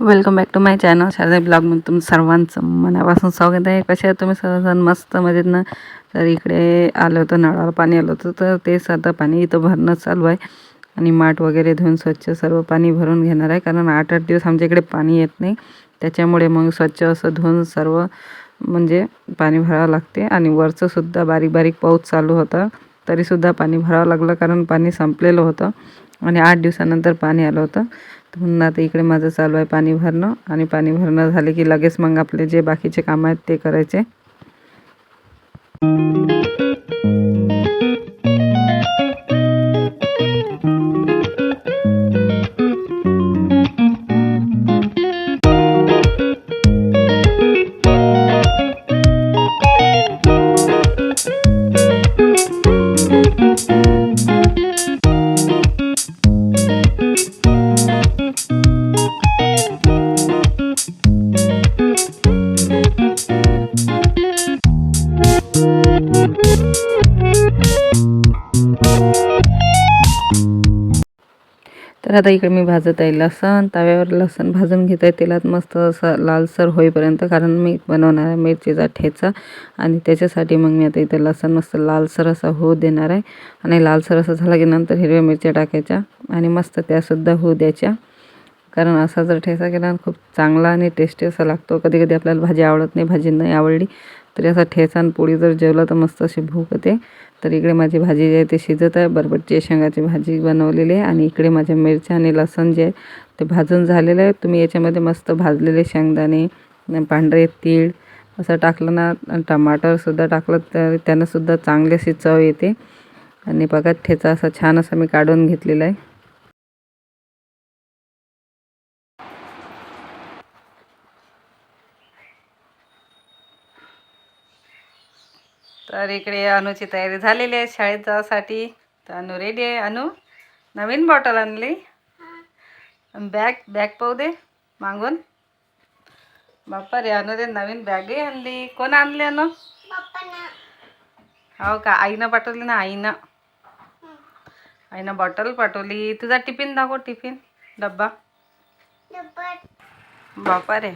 Welcome back to my channel Sharda ब्लॉगमध्ये तुमचं सर्वांचं मनापासून स्वागत आहे. कसे आहे तुम्ही? सर्वजण मस्त मजेत ना? तर इकडे आलं होतं नळाला पाणी आलं होतं. तर तेच आता पाणी इथं भरणं चालू आहे. आणि माठ वगैरे धुवून स्वच्छ सर्व पाणी भरून घेणार आहे. कारण आठ आठ दिवस आमच्या इकडे पाणी येत नाही. त्याच्यामुळे मग स्वच्छ असं धुवून सर्व म्हणजे पाणी भरावं लागते. आणि वरचं सुद्धा बारीक बारीक पाऊस चालू होता. तरीसुद्धा पाणी भरावं लागलं. कारण पाणी संपलेलं होतं. आणि आठ दिवसानंतर पाणी आलं होतं. तर आता इकडे माझं चालू आहे पाणी भरणं. आणि पाणी भरणं झाले की लगेच मग आपले जे बाकीचे कामं आहेत ते करायचे. तर आता इकडे मी भाजत आहे लसण तव्यावर लसण भाजून घेत. आहे तेलात मस्त असं लालसर होईपर्यंत कारण मी बनवणार आहे मिरचीचा ठेचा आणि त्याच्यासाठी मग मी आता इथे लसण मस्त लालसर असा होऊ देणार आहे. आणि लालसर असं झाला की नंतर हिरव्या मिरच्या टाकायच्या आणि मस्त त्यासुद्धा होऊ द्यायच्या. कारण असा जर ठेचा केला खूप चांगला आणि टेस्टी असा लागतो. कधी कधी आपल्याला भाजी आवडत नाही भाजी नाही आवडली तरी असा ठेचा पोळी जर जेवला तर मस्त अशी भूक येते. तर इकडे माझी भाजी जी आहे ते शिजत आहे. बरबटची शेंगाची भाजी बनवलेली आहे. आणि इकडे माझ्या मिरच्या आणि लसण जे आहे ते भाजून झालेलं आहे तुम्ही याच्यामध्ये मस्त भाजलेले शेंगदाणे पांढरे तीळ असं टाकलं ना टमाटरसुद्धा टाकलं तर त्यानंसुद्धा चांगली अशी चव येते. आणि बघा ठेचा असा छान असा मी काढून घेतलेला आहे. तर इकडे अनुची तयारी झालेली आहे शाळेत जासाठी तर अनु रेडी आहे. अनु नवीन बॉटल आणली. बॅग बॅग पाहू दे मागून. बाप्पा रे अनु रे नवीन बॅगही आणली. कोण आणली अनु? हो का? आईनं पाठवली ना आईनं. आईनं बॉटल पाठवली. तुझा टिफिन दाखव टिफिन. डब्बा. बापा रे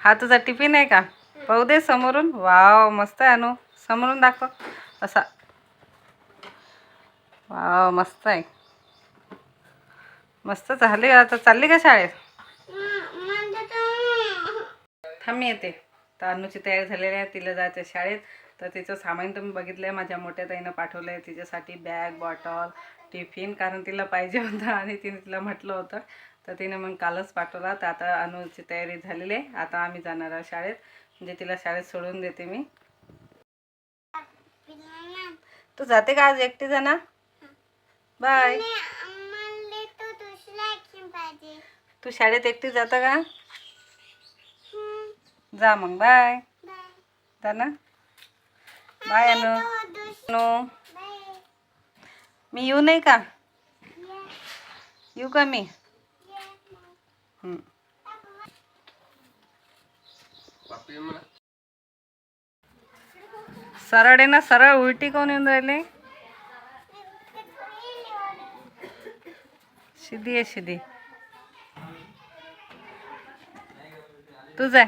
हा तुझा टिफिन आहे का? पाहू दे समोरून. वाव मस्त आहे अनु. समोरून दाखव. असा. वाव मस्त आहे. मस्त झाली आता. चालली का शाळेत? थांबी येते. तर अनुची तयारी झालेली आहे. तिला जायचं शाळेत. तर तिचं सामान तुम्ही बघितलं आहे माझ्या मोठ्या ताईनं पाठवलं आहे तिच्यासाठी बॅग बॉटल टिफिन कारण तिला पाहिजे होतं आणि तिने तिला म्हटलं होतं. तर तिने मग कालच पाठवला. तर आता अनुची तयारी झालेली आहे. आता आम्ही जाणार आहोत शाळेत. म्हणजे तिला शाळेत सोडून देते मी. तू जाते का आज एकटी जाणार बाय. तू शाळेत एकटी जाता का? जा मग बाय. जा ना. बाय अनु. अनु. मी येऊ नाही का? येऊ का मी. सरळ आहे ना सरळ उलटी कोण येऊन राहिले? शिदी आहे शिदी. तू जाय.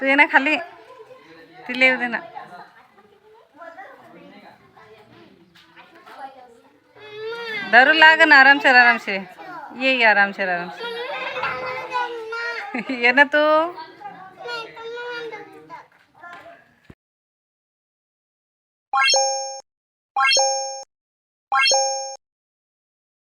तू ये ना खाली. तिला येऊ दे ना. धरू लाग ना आरामशीर आरामशीर. ये आरामशीर आरामशीर. ये ना तू.